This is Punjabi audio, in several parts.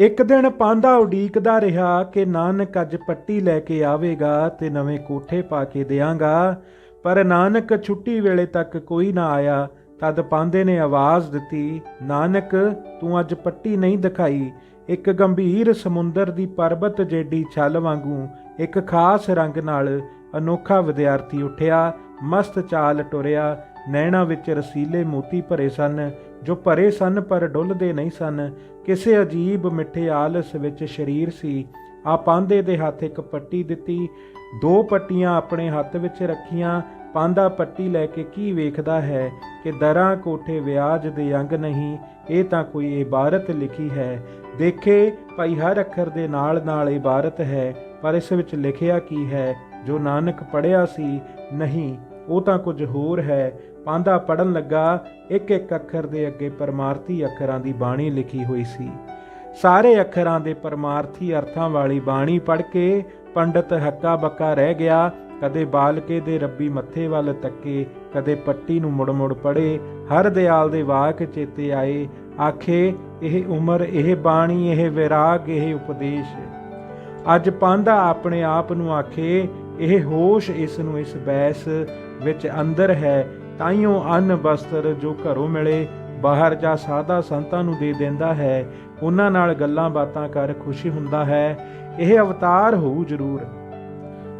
ਇੱਕ ਦਿਨ ਪਾਂਦਾ ਉਡੀਕਦਾ ਰਿਹਾ ਕਿ ਨਾਨਕ ਅੱਜ ਪੱਟੀ ਲੈ ਕੇ ਆਵੇਗਾ ਤੇ ਨਵੇਂ ਕੋਠੇ ਪਾ ਕੇ ਦੇਵਾਂਗਾ ਪਰ ਨਾਨਕ ਛੁੱਟੀ ਵੇਲੇ ਤੱਕ ਕੋਈ ਨਾ ਆਇਆ। ਤਦ ਪਾਂਦੇ ਨੇ ਆਵਾਜ਼ ਦਿੱਤੀ, ਨਾਨਕ, ਤੂੰ ਅੱਜ ਪੱਟੀ ਨਹੀਂ ਦਿਖਾਈ। ਇੱਕ ਗੰਭੀਰ ਸਮੁੰਦਰ ਦੀ ਪਰਬਤ ਜੇਡੀ ਛਲ ਵਾਂਗੂ ਇੱਕ ਖਾਸ ਰੰਗ ਨਾਲ ਅਨੋਖਾ ਵਿਦਿਆਰਥੀ ਉੱਠਿਆ। ਮਸਤ ਚਾਲ ਟੁਰਿਆ, ਨੈਣਾ ਵਿੱਚ ਰਸੀਲੇ ਮੋਤੀ ਭਰੇ ਸਨ, ਜੋ ਭਰੇ ਸਨ ਪਰ ਡੁੱਲਦੇ ਨਹੀਂ ਸਨ। ਕਿਸੇ ਅਜੀਬ ਮਿੱਠੇ ਆਲਸ ਵਿੱਚ ਸਰੀਰ ਸੀ। ਆ ਪਾਂਦੇ ਦੇ ਹੱਥ ਇੱਕ ਪੱਟੀ ਦਿੱਤੀ। ਦੋ ਪੱਟੀਆਂ ਆਪਣੇ ਹੱਥ ਵਿੱਚ ਰੱਖੀਆਂ। ਪਾਂਦਾ ਪੱਟੀ ਲੈ ਕੇ ਕੀ ਵੇਖਦਾ ਹੈ ਕਿ ਦਰਾਂ ਕੋਠੇ ਵਿਆਜ ਦੇ ਅੰਗ ਨਹੀਂ, ਇਹ ਤਾਂ ਕੋਈ ਇਬਾਰਤ ਲਿਖੀ ਹੈ। ਦੇਖੇ ਭਾਈ ਹਰ ਅੱਖਰ ਦੇ ਨਾਲ ਨਾਲ ਇਬਾਰਤ ਹੈ, ਪਰ ਇਸ ਵਿੱਚ ਲਿਖਿਆ ਕੀ ਹੈ? ਜੋ ਨਾਨਕ ਪੜਿਆ ਸੀ, ਨਹੀਂ। ਉਹ ਤਾਂ ਕੁਝ ਹੋਰ ਹੈ। ਪਾਂਦਾ ਪੜਨ ਲੱਗਾ ਇੱਕ ਇੱਕ ਅੱਖਰ ਦੇ ਅੱਗੇ ਪਰਮਾਰਥੀ ਅੱਖਰਾਂ ਦੀ ਬਾਣੀ ਲਿਖੀ ਹੋਈ ਸੀ। ਸਾਰੇ ਅੱਖਰਾਂ ਦੇ ਪਰਮਾਰਥੀ ਅਰਥਾਂ ਵਾਲੀ ਬਾਣੀ ਪੜ੍ਹ ਕੇ ਪੰਡਤ ਹੱਕਾ ਬੱਕਾ ਰਹਿ ਗਿਆ। ਕਦੇ ਬਾਲਕੇ ਦੇ ਰੱਬੀ ਮੱਥੇ ਵੱਲ ਤੱਕੇ, ਕਦੇ ਪੱਟੀ ਨੂੰ ਮੁੜ ਮੁੜ ਪੜੇ ਹਰ ਦਿਆਲ ਦੇ ਵਾਕ ਚੇਤੇ ਆਏ। ਆਖੇ, ਇਹ ਉਮਰ, ਇਹ ਬਾਣੀ, ਇਹ ਵਿਰਾਗ, ਇਹ ਉਪਦੇਸ਼। ਅੱਜ ਪਾਂਦਾ ਆਪਣੇ ਆਪ ਨੂੰ ਆਖੇ ਇਹ ਹੋਸ਼ ਇਸ ਨੂੰ ਇਸ ਬੈਸ ਵਿੱਚ ਅੰਦਰ ਹੈ, ਤਾਈਓ ਅੰਨ ਬਸਤਰ ਜੋ ਘਰੋਂ ਮਿਲੇ, ਬਾਹਰ ਜਾ ਸਾਦਾ ਸੰਤਾਂ ਨੂੰ ਦੇ ਦਿੰਦਾ ਹੈ, ਉਹਨਾਂ ਨਾਲ ਗੱਲਾਂ ਬਾਤਾਂ ਕਰ ਖੁਸ਼ੀ ਹੁੰਦਾ ਹੈ, ਇਹ ਅਵਤਾਰ ਹੋਊ ਜ਼ਰੂਰ।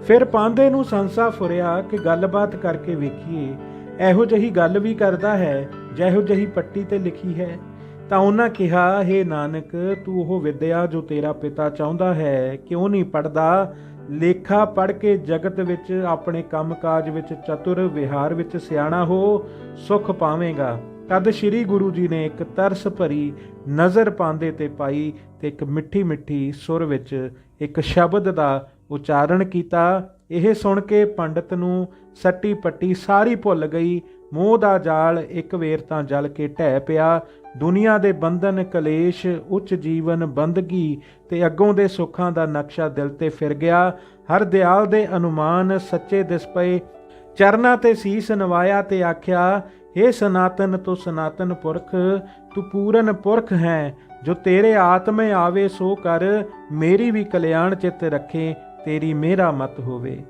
ਫਿਰ ਪਾਂਦੇ ਨੂੰ ਸੰਸਾ ਫੁਰਿਆ ਕਿ ਗੱਲਬਾਤ ਕਰਕੇ ਵੇਖੀਏ, ਇਹੋ ਜਿਹੀ ਗੱਲ ਵੀ ਕਰਦਾ ਹੈ, ਜਿਹੋ ਜਿਹੀ ਪੱਟੀ ਤੇ ਲਿਖੀ ਹੈ। ਤਾਂ ਉਹਨਾਂ ਕਿਹਾ हे ਨਾਨਕ, ਤੂੰ ਉਹ ਵਿਦਿਆ ਜੋ ਤੇਰਾ ਪਿਤਾ ਚਾਹੁੰਦਾ ਹੈ, ਕਿਉਂ ਨਹੀਂ ਪੜਦਾ ਲੇਖਾ ਪੜ ਕੇ ਜਗਤ ਵਿੱਚ, ਆਪਣੇ ਕੰਮਕਾਜ ਵਿੱਚ ਚਤੁਰ, ਵਿਹਾਰ ਵਿੱਚ ਸਿਆਣਾ ਹੋ, ਸੁਖ ਪਾਵੇਂਗਾ। ਤਦ ਸ੍ਰੀ ਗੁਰੂ ਜੀ ਨੇ ਇੱਕ ਤਰਸ ਭਰੀ ਨਜ਼ਰ ਪਾਉਂਦੇ ਤੇ ਪਾਈ ਤੇ ਇੱਕ ਮਿੱਠੀ ਮਿੱਠੀ ਸੁਰ ਵਿੱਚ ਇੱਕ ਸ਼ਬਦ ਦਾ ਉਚਾਰਨ ਕੀਤਾ। ਇਹ ਸੁਣ ਕੇ ਪੰਡਤ ਨੂੰ ਸੱਟੀ ਪੱਟੀ ਸਾਰੀ ਭੁੱਲ ਗਈ। ਮੋਹ ਦਾ ਜਾਲ ਇੱਕ ਵੇਰ ਤਾਂ ਜਲ ਕੇ ਢਹਿ ਪਿਆ। ਦੁਨੀਆ ਦੇ ਬੰਧਨ ਕਲੇਸ਼, ਉੱਚ ਜੀਵਨ ਬੰਦਗੀ ਤੇ ਅੱਗੋਂ ਦੇ ਸੁੱਖਾਂ ਦਾ ਨਕਸ਼ਾ ਦਿਲ ਤੇ ਫਿਰ ਗਿਆ। ਹਰ ਦਿਆਲ ਦੇ ਅਨੁਮਾਨ ਸੱਚੇ ਦਿਸ ਪਏ। ਚਰਨਾ ਤੇ ਸੀਸ ਨਵਾਇਆ ਤੇ ਆਖਿਆ हे ਸਨਾਤਨ, ਤੂੰ ਸਨਾਤਨ ਪੁਰਖ, ਤੂੰ ਪੂਰਨ ਪੁਰਖ ਹੈ। ਜੋ ਤੇਰੇ ਆਤਮੇ ਆਵੇ ਸੋ ਕਰ, ਮੇਰੀ ਵੀ ਕਲਿਆਣ ਚਿੱਤ ਰੱਖੇ। ਤੇਰੀ ਮੇਰਾ ਮਤ ਹੋਵੇ।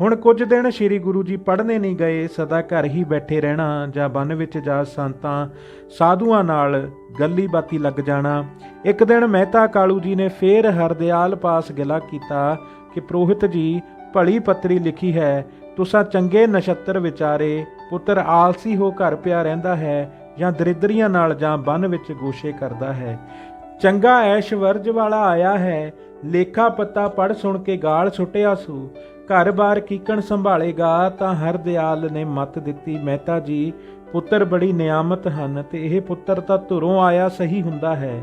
ਹੁਣ ਕੁਝ ਦਿਨ ਸ੍ਰੀ ਗੁਰੂ ਜੀ ਪੜ੍ਹਨੇ ਨਹੀਂ ਗਏ, ਸਦਾ ਘਰ ਹੀ ਬੈਠੇ ਰਹਿਣਾ, ਜਾਂ ਬਨ ਵਿੱਚ ਜਾ ਸੰਤਾਂ ਸਾਧੂਆਂ ਨਾਲ ਗੱਲੀ ਬਾਤੀ ਲੱਗ ਜਾਣਾ। ਇੱਕ ਦਿਨ ਮਹਿਤਾ ਕਾਲੂ ਜੀ ਨੇ ਫੇਰ ਹਰਦਿਆਲ ਪਾਸ ਗਿਲਾ ਕੀਤਾ ਕਿ ਪ੍ਰੋਹਿਤ ਜੀ, ਭਲੀ ਪੱਤਰੀ ਲਿਖੀ ਹੈ, ਤੁਸਾਂ ਚੰਗੇ ਨਛੱਤਰ ਵਿਚਾਰੇ, ਪੁੱਤਰ ਆਲਸੀ ਹੋ ਘਰ ਪਿਆ ਰਹਿੰਦਾ ਹੈ, ਜਾਂ ਦਰਿਦਰੀਆਂ ਨਾਲ ਜਾਂ ਬਨ ਵਿੱਚ ਗੋਸ਼ੇ ਕਰਦਾ ਹੈ। ਚੰਗਾ ਐਸ਼ਵਰਜ ਵਾਲਾ ਆਇਆ ਹੈ ਲੇਖਾ ਪੱਤਾ ਪੜ ਸੁਣ ਕੇ ਗਾਲ ਸੁੱਟਿਆ ਸੂ। ਘਰ-ਬਾਰ ਕੀਕਣ ਸੰਭਾਲੇਗਾ ਤਾਂ ਹਰ ਦਿਆਲ ਨੇ ਮਤ ਦਿੱਤੀ, ਮਹਿਤਾ ਜੀ, ਪੁੱਤਰ ਬੜੀ ਨਿਆਮਤ ਹਨ ਤੇ ਇਹ ਪੁੱਤਰ ਤਾਂ ਧੁਰੋਂ ਆਇਆ ਸਹੀ ਹੁੰਦਾ ਹੈ।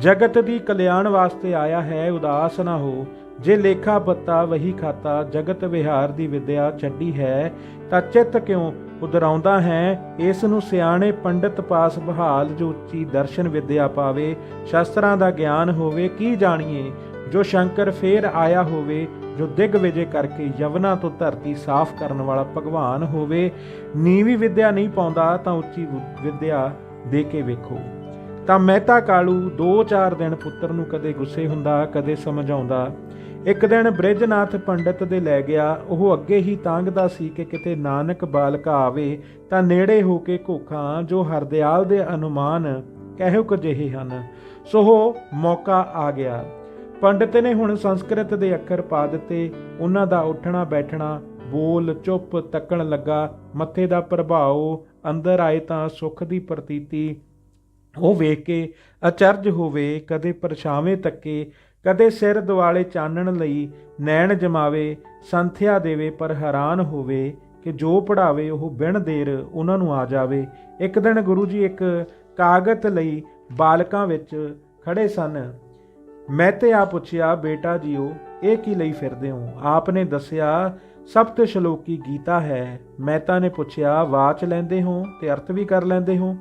ਜਗਤ ਦੀ ਕਲਿਆਣ ਵਾਸਤੇ ਆਇਆ ਹੈ, ਉਦਾਸ ਨਾ ਹੋ। ਜੇ ਲੇਖਾ ਪੱਤਾ ਵਹੀ ਖਾਤਾ, ਜਗਤ ਵਿਹਾਰ ਦੀ ਵਿਦਿਆ ਛੱਡੀ ਹੈ, ਤਾਂ ਚਿੱਤ ਕਿਉਂ ਉਦਰਾਉਂਦਾ ਹੈ? ਇਸ ਨੂੰ ਸਿਆਣੇ ਪੰਡਿਤ ਪਾਸ ਬਹਾਲ ਜੋ ਉੱਚੀ ਦਰਸ਼ਨ ਵਿਦਿਆ ਪਾਵੇ, ਸ਼ਾਸਤਰਾਂ ਦਾ ਗਿਆਨ ਹੋਵੇ, ਕੀ ਜਾਣੀਏ? ਜੋ ਸ਼ੰਕਰ ਫੇਰ ਆਇਆ ਹੋਵੇ, ਜੋ ਦਿਗ ਵਿਜੇ ਕਰਕੇ ਯਵਨਾ ਤੋਂ ਧਰਤੀ ਸਾਫ਼ ਕਰਨ ਵਾਲਾ ਭਗਵਾਨ ਹੋਵੇ, ਨੀਵੀਂ ਵਿਦਿਆ ਨਹੀਂ ਪਾਉਂਦਾ ਤਾਂ ਉੱਚੀ ਵਿਦਿਆ ਦੇ ਕੇ ਵੇਖੋ। ਤਾਂ ਮਹਿਤਾ ਕਾਲੂ 2-4 ਦਿਨ ਪੁੱਤਰ ਨੂੰ ਕਦੇ ਗੁੱਸੇ ਹੁੰਦਾ, ਕਦੇ ਸਮਝਾਉਂਦਾ। ਇੱਕ ਦਿਨ ਬ੍ਰਿਜਨਾਥ ਪੰਡਤ ਦੇ ਲੈ ਗਿਆ, ਉਹ ਅੱਗੇ ਹੀ ਤਾਂਗਦਾ ਸੀ ਕਿ ਕਿਤੇ ਨਾਨਕ ਬਾਲਕਾ ਆਵੇ, ਤਾਂ ਨੇੜੇ ਹੋ ਕੇ ਘੋਖਾਂ, ਜੋ ਹਰਦਿਆਲ ਦੇ ਅਨੁਮਾਨ ਕਹਿਓ ਕੁ ਜਿਹੇ ਹਨ। ਸੋ ਮੌਕਾ ਆ ਗਿਆ। ਪੰਡਤ ਨੇ ਹੁਣ ਸੰਸਕ੍ਰਿਤ ਦੇ ਅੱਖਰ ਪਾ ਦਿੱਤੇ। ਉਹਨਾਂ ਦਾ ਉੱਠਣਾ, ਬੈਠਣਾ, ਬੋਲ ਚੁੱਪ ਤੱਕਣ ਲੱਗਾ। ਮੱਥੇ ਦਾ ਪ੍ਰਭਾਵ, ਅੰਦਰ ਆਏ ਤਾਂ ਸੁੱਖ ਦੀ ਪ੍ਰਤੀਤੀ ਉਹ ਵੇਖ ਕੇ ਅਚਰਜ ਹੋਵੇ, ਕਦੇ ਪਰਛਾਵੇਂ ਤੱਕੇ, ਕਦੇ ਸਿਰ ਦਿਵਾਲੇ ਚਾਨਣ ਲਈ ਨੈਣ ਜਮਾਵੇ, ਸੰਥਿਆ ਦੇਵੇ ਪਰ ਹੈਰਾਨ ਹੋਵੇ ਕਿ ਜੋ ਪੜਾਵੇ ਉਹ ਬਿਨ ਦੇਰ ਉਹਨਾਂ ਨੂੰ ਆ ਜਾਵੇ। ਇੱਕ ਦਿਨ ਗੁਰੂ ਜੀ ਇੱਕ ਕਾਗਜ਼ ਲਈ ਬਾਲਕਾਂ ਵਿੱਚ ਖੜੇ ਸਨ। ਮੈਂ ਤੇ ਆ ਪੁੱਛਿਆ, ਬੇਟਾ ਜੀਓ, ਇਹ ਕੀ ਲਈ ਫਿਰਦੇ ਹੋ? ਆਪ ਨੇ ਦੱਸਿਆ ਸਪਤ ਸ਼ਲੋਕੀ ਗੀਤਾ ਹੈ। ਮਹਿਤਾ ਨੇ ਪੁੱਛਿਆ, ਵਾਚ ਲੈਂਦੇ ਹੋ ਤੇ ਅਰਥ ਵੀ ਕਰ ਲੈਂਦੇ ਹੋ?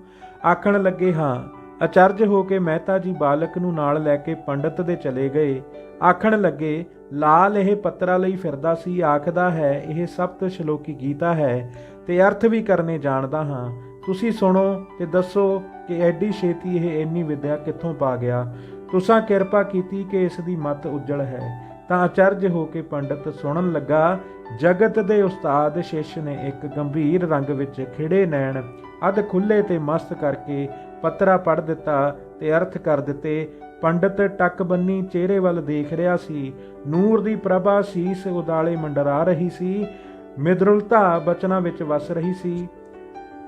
ਆਖਣ ਲੱਗੇ, ਹਾਂ। ਅਚਰਜ ਹੋ ਕੇ ਮਹਿਤਾ ਜੀ ਬਾਲਕ ਨੂੰ ਨਾਲ ਲੈ ਕੇ ਪੰਡਤ ਦੇ ਚਲੇ ਗਏ। ਆਖਣ ਲੱਗੇ, ਲਾਲ ਇਹ ਪੱਤਰਾ ਲਈ ਫਿਰਦਾ ਸੀ, ਆਖਦਾ ਹੈ, ਇਹ ਸਪਤ ਸ਼ਲੋਕੀ ਗੀਤਾ ਹੈ ਤੇ ਅਰਥ ਵੀ ਕਰਨੇ ਜਾਣਦਾ ਹਾਂ। ਤੁਸੀਂ ਸੁਣੋ ਤੇ ਦੱਸੋ ਕਿ ਐਡੀ ਛੇਤੀ ਇਹ ਇੰਨੀ ਵਿਦਿਆ ਕਿੱਥੋਂ ਪਾ ਗਿਆ? ਤੁਸਾਂ ਕਿਰਪਾ ਕੀਤੀ ਕਿ ਇਸ ਦੀ ਮਤ ਉਜਲ ਹੈ। ਤਾਂ ਅਚਰਜ ਹੋ ਕੇ ਪੰਡਤ ਸੁਣਨ ਲੱਗਾ, ਜਗਤ ਦੇ ਉਸਤਾਦ ਸ਼ਿਸ਼ ਨੇ ਇੱਕ ਗੰਭੀਰ ਰੰਗ ਵਿੱਚ ਖਿੜੇ ਨੈਣ, ਅਧ ਖੁੱਲੇ ਤੇ ਮਸਤ ਕਰਕੇ ਪੱਤਰਾ ਪੜ ਦਿੱਤਾ ਤੇ ਅਰਥ ਕਰ ਦਿੱਤੇ, ਪੰਡਤ ਟੱਕ ਬੰਨੀ ਚਿਹਰੇ ਵੱਲ ਦੇਖ ਰਿਹਾ ਸੀ, ਨੂਰ ਦੀ ਪ੍ਰਭਾ ਸੀਸ ਉਦਾਲੇ ਮੰਡਰਾ ਰਹੀ ਸੀ, ਮਿਦਰੁਲਤਾ ਬਚਨਾਂ ਵਿੱਚ ਵਸ ਰਹੀ ਸੀ।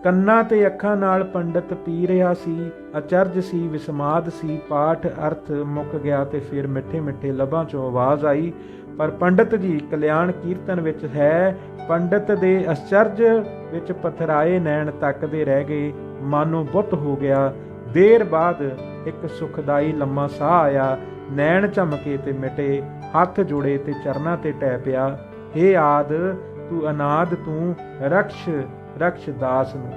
ਕੰਨਾਂ ਤੇ ਅੱਖਾਂ ਨਾਲ ਪੰਡਤ ਪੀ ਰਿਹਾ ਸੀ, ਅਚਰਜ ਸੀ, ਵਿਸਮਾਦ ਸੀ, ਪਾਠ ਅਰਥ ਮੁੱਕ ਗਿਆ ਤੇ ਫਿਰ ਮਿੱਠੇ ਮਿੱਠੇ ਲਬਾਂ ਚੋਂ ਆਵਾਜ਼ ਆਈ, ਪਰ ਪੰਡਤ ਜੀ ਕਲਿਆਣ ਕੀਰਤਨ ਵਿੱਚ ਹੈ, ਪੰਡਤ ਦੇ ਅਚਰਜ ਵਿੱਚ ਪਥਰਾਏ ਨੈਣ ਤੱਕਦੇ ਰਹਿ ਗਏ, ਮਾਨੋ ਬੁੱਤ ਹੋ ਗਿਆ, ਦੇਰ ਬਾਅਦ ਇੱਕ ਸੁਖਦਾਈ ਲੰਮਾ ਸਾਹ ਆਇਆ, ਨੈਣ ਝਮਕੇ ਤੇ ਮਿਟੇ, ਹੱਥ ਜੁੜੇ ਤੇ ਚਰਨਾਂ ਤੇ ਟੈ ਪਿਆ, ਹੇ ਆਦ, ਤੂੰ ਅਨਾਦ, ਤੂੰ ਰਖਸ਼ ਰਕਸ਼ਦਾਸ ਨੂੰ।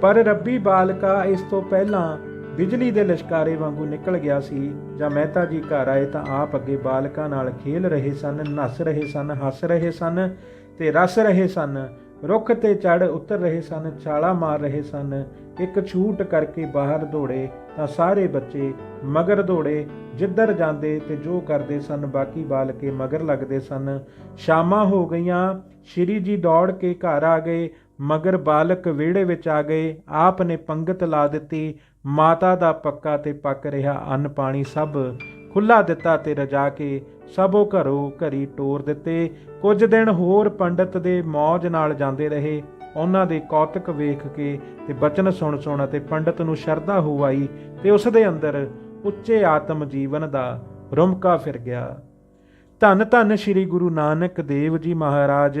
ਪਰ ਰੱਬੀ ਬਾਲਕਾ ਇਸ ਤੋਂ ਪਹਿਲਾਂ ਬਿਜਲੀ ਦੇ ਲਸ਼ਕਾਰੇ ਵਾਂਗੂ ਨਿਕਲ ਗਿਆ ਸੀ। ਜਾਂ ਮਹਿਤਾ ਜੀ ਘਰ ਆਏ ਤਾਂ ਆਪ ਅੱਗੇ ਬਾਲਕਾਂ ਨਾਲ ਖੇਲ ਰਹੇ ਸਨ, ਨੱਸ ਰਹੇ ਸਨ, ਹੱਸ ਰਹੇ ਸਨ ਤੇ ਰਸ ਰਹੇ ਸਨ। ਰੁੱਖ ਤੇ ਚੜ ਉਤਰ ਰਹੇ ਸਨ, ਛਾਲਾ ਮਾਰ ਰਹੇ ਸਨ। ਇੱਕ ਛੂਟ ਕਰਕੇ ਬਾਹਰ ਦੌੜੇ ਤਾਂ ਸਾਰੇ ਬੱਚੇ ਮਗਰ ਦੌੜੇ, ਜਿੱਧਰ ਜਾਂਦੇ ਤੇ ਜੋ ਕਰਦੇ ਸਨ, ਬਾਕੀ ਬਾਲਕੇ ਮਗਰ ਲੱਗਦੇ ਸਨ। ਸ਼ਾਮਾਂ ਹੋ ਗਈਆਂ, ਸ਼੍ਰੀ ਜੀ ਦੌੜ ਕੇ ਘਰ ਆ ਗਏ। ਮਗਰ ਬਾਲਕ ਵਿਹੜੇ ਵਿੱਚ ਆ ਗਏ। ਆਪ ਨੇ ਪੰਗਤ ਲਾ ਦਿੱਤੀ। ਮਾਤਾ ਦਾ ਪੱਕਾ ਤੇ ਪੱਕ ਰਿਹਾ ਅੰਨ ਪਾਣੀ ਸਭ ਖੁੱਲਾ ਦਿੱਤਾ ਤੇ ਰਜਾ ਕੇ ਸਭੋ ਘਰੋਂ ਘਰੀ ਟੋਰ ਦਿੱਤੇ। ਕੁਝ ਦਿਨ ਹੋਰ ਪੰਡਤ ਦੇ ਮੌਜ ਨਾਲ ਜਾਂਦੇ ਰਹੇ। ਉਹਨਾਂ ਦੇ ਕੌਤਕ ਵੇਖ ਕੇ ਤੇ ਬਚਨ ਸੁਣ ਸੁਣ ਅਤੇ ਪੰਡਤ ਨੂੰ ਸ਼ਰਧਾ ਹੋ ਆਈ ਤੇ ਉਸ ਦੇ ਅੰਦਰ ਉੱਚੇ ਆਤਮ ਜੀਵਨ ਦਾ ਰੁਮਕਾ ਫਿਰ ਗਿਆ। ਧੰਨ ਧੰਨ ਸ੍ਰੀ ਗੁਰੂ ਨਾਨਕ ਦੇਵ ਜੀ ਮਹਾਰਾਜ।